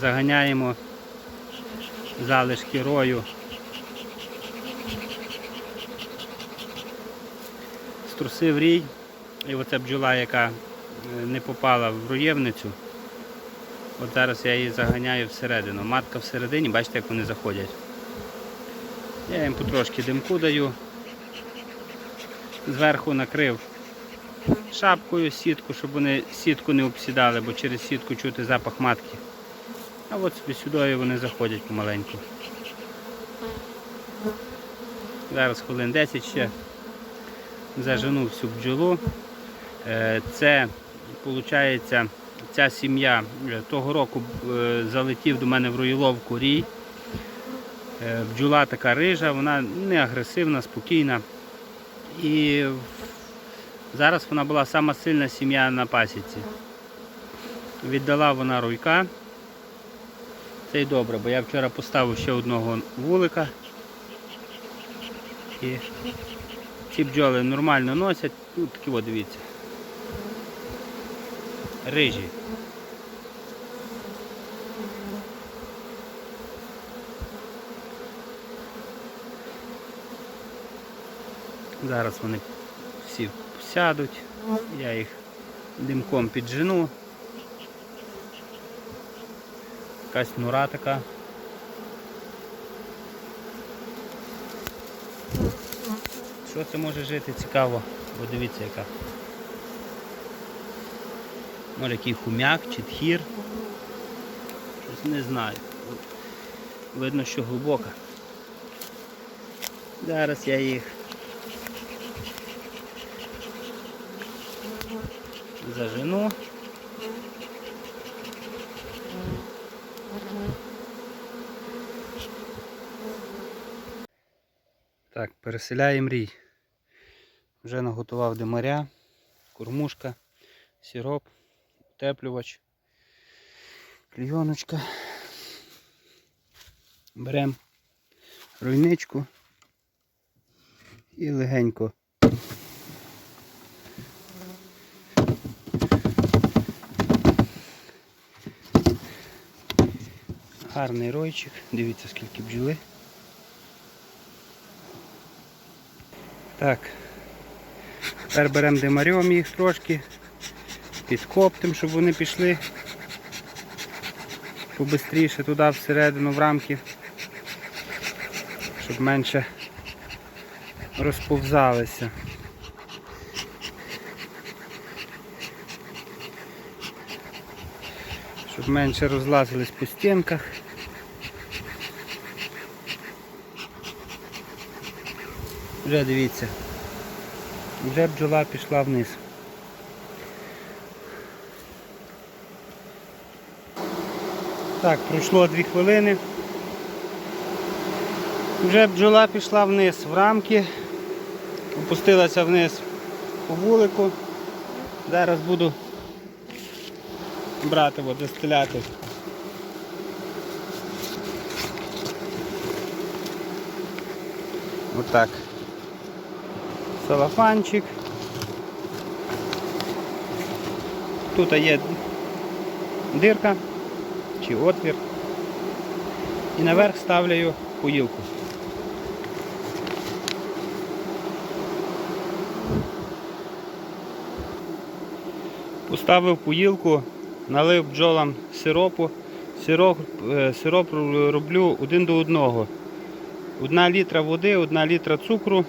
заганяємо залишки рою. Струсив рій, і оця бджола, яка е, не попала в роєвницю. От зараз я її заганяю всередину. Матка всередині, бачите, як вони заходять. Я їм потрошки димку даю. Зверху накрив шапкою сітку, щоб вони сітку не обсідали, бо через сітку чути запах матки. А от собі сюди вони заходять помаленьку. Зараз хвилин 10 ще зажену всю бджолу. Е, Це, виходить, ця сім'я е, того року е, залетів до мене в роїловку рій. Бджола така рижа, вона не агресивна, спокійна. І зараз вона була сама сильна сім'я на пасіці. Віддала вона руйка. Це й добре, бо я вчора поставив ще одного вулика. І ці бджоли нормально носять. Тут такі от дивіться. Рижі. Зараз вони всі сядуть, я їх димком піджену. Якась нура така. Що це може жити цікаво, бо дивіться яка. Може який хумяк чи тхір. Щось не знаю. Видно, що глибока. Зараз я їх зажену. Так, переселяємо рій. Вже наготував димаря, кормушка, сироп, утеплювач, клійоночка. Беремо руйничку і легенько Гарний ройчик, дивіться скільки бджоли. Так. Тепер беремо димарем їх трошки, підкоптим, щоб вони пішли побистріше туди всередину в рамки, щоб менше розповзалися. Щоб менше розлазились по стінках. Вже дивіться, вже бджола пішла вниз. Так, пройшло 2 хвилини. Вже бджола пішла вниз в рамки, опустилася вниз по вулику. Зараз буду брати, от, застеляти. Отак. Салафанчик. Тут є дирка чи отвір. І наверх ставлю поїлку. Поставив поїлку, налив бджолам сиропу. Сироп, е, сироп роблю один до одного. Одна літра води, одна літра цукру.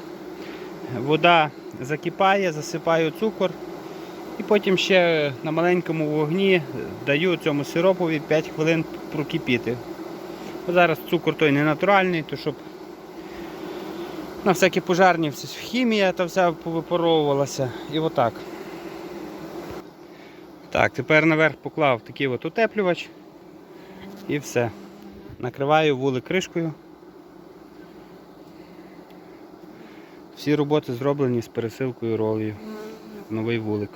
Вода закипає, засипаю цукор і потім ще на маленькому вогні даю цьому сиропові 5 хвилин прокипіти. Зараз цукор той не натуральний, то щоб на всякі пожарні хімія та вся повипаровувалася. І отак. Так, тепер наверх поклав такий от утеплювач і все. Накриваю вулик кришкою. Всі роботи зроблені з пересилкою ролів. Новий вулик.